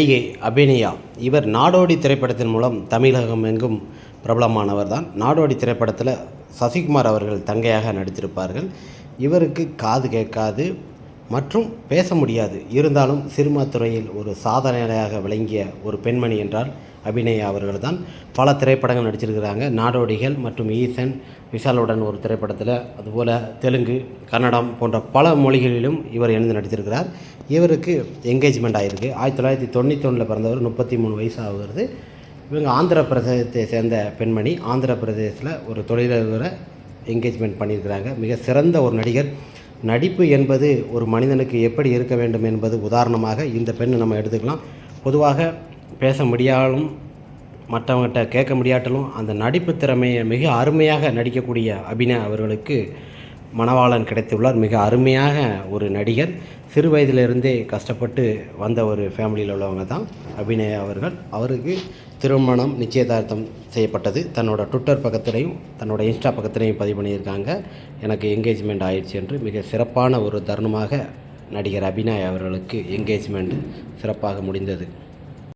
நடிகை அபிநயா. இவர் நாடோடி திரைப்படத்தின் மூலம் தமிழகம் எங்கும் பிரபலமானவர் தான் நாடோடி திரைப்படத்தில் சசிகுமார் அவர்கள் தங்கையாக நடித்திருப்பார்கள். இவருக்கு காது கேட்காது மற்றும் பேச முடியாது. இருந்தாலும் சினிமா துறையில் ஒரு சாதனையாக விளங்கிய ஒரு பெண்மணி என்றால் அபிநயா அவர்கள் தான் பல திரைப்படங்கள் நடிச்சிருக்கிறாங்க. நாடோடிகள் மற்றும் ஈசன் விஷாலுடன் ஒரு திரைப்படத்தில் அதுபோல் தெலுங்கு கன்னடம் போன்ற பல மொழிகளிலும் இவர் எழுந்து நடித்திருக்கிறார். இவருக்கு என்கேஜ்மெண்ட் ஆகிருக்கு ஆயிரத்தி தொள்ளாயிரத்தி தொண்ணூற்றி ஒன்றில் பிறந்தவர் முப்பத்தி மூணு வயசு ஆகுறது இவங்க ஆந்திர பிரதேசத்தை சேர்ந்த பெண்மணி. ஆந்திர பிரதேசத்தில் ஒரு தொழிலதிபரை என்கேஜ்மெண்ட் பண்ணியிருக்கிறாங்க. மிக சிறந்த ஒரு நடிகர். நடிப்பு என்பது ஒரு மனிதனுக்கு எப்படி இருக்க வேண்டும் என்பது உதாரணமாக இந்த பெண்ணை நம்ம எடுத்துக்கலாம். பொதுவாக பேச முடியாலும் மற்றவங்ககிட்ட கேட்க முடியாட்டலும் அந்த நடிப்பு திறமையை மிக அருமையாக நடிக்கக்கூடிய அபிநயா அவர்களுக்கு மணவாளன் கிடைத்துள்ளார். மிக அருமையாக ஒரு நடிகர். சிறு வயதிலிருந்தே கஷ்டப்பட்டு வந்த ஒரு ஃபேமிலியில் உள்ளவங்க தான் அபிநயா அவர்கள். அவருக்கு திருமணம் நிச்சயதார்த்தம் செய்யப்பட்டது. தன்னோட ட்விட்டர் பக்கத்துலேயும் தன்னோட இன்ஸ்டா பக்கத்துலேயும் பதிவு பண்ணியிருக்காங்க. எனக்கு என்கேஜ்மெண்ட் ஆயிடுச்சு என்று மிக சிறப்பான ஒரு தருணமாக நடிகர் அபிநாய் அவர்களுக்கு என்கேஜ்மெண்ட் சிறப்பாக முடிந்தது.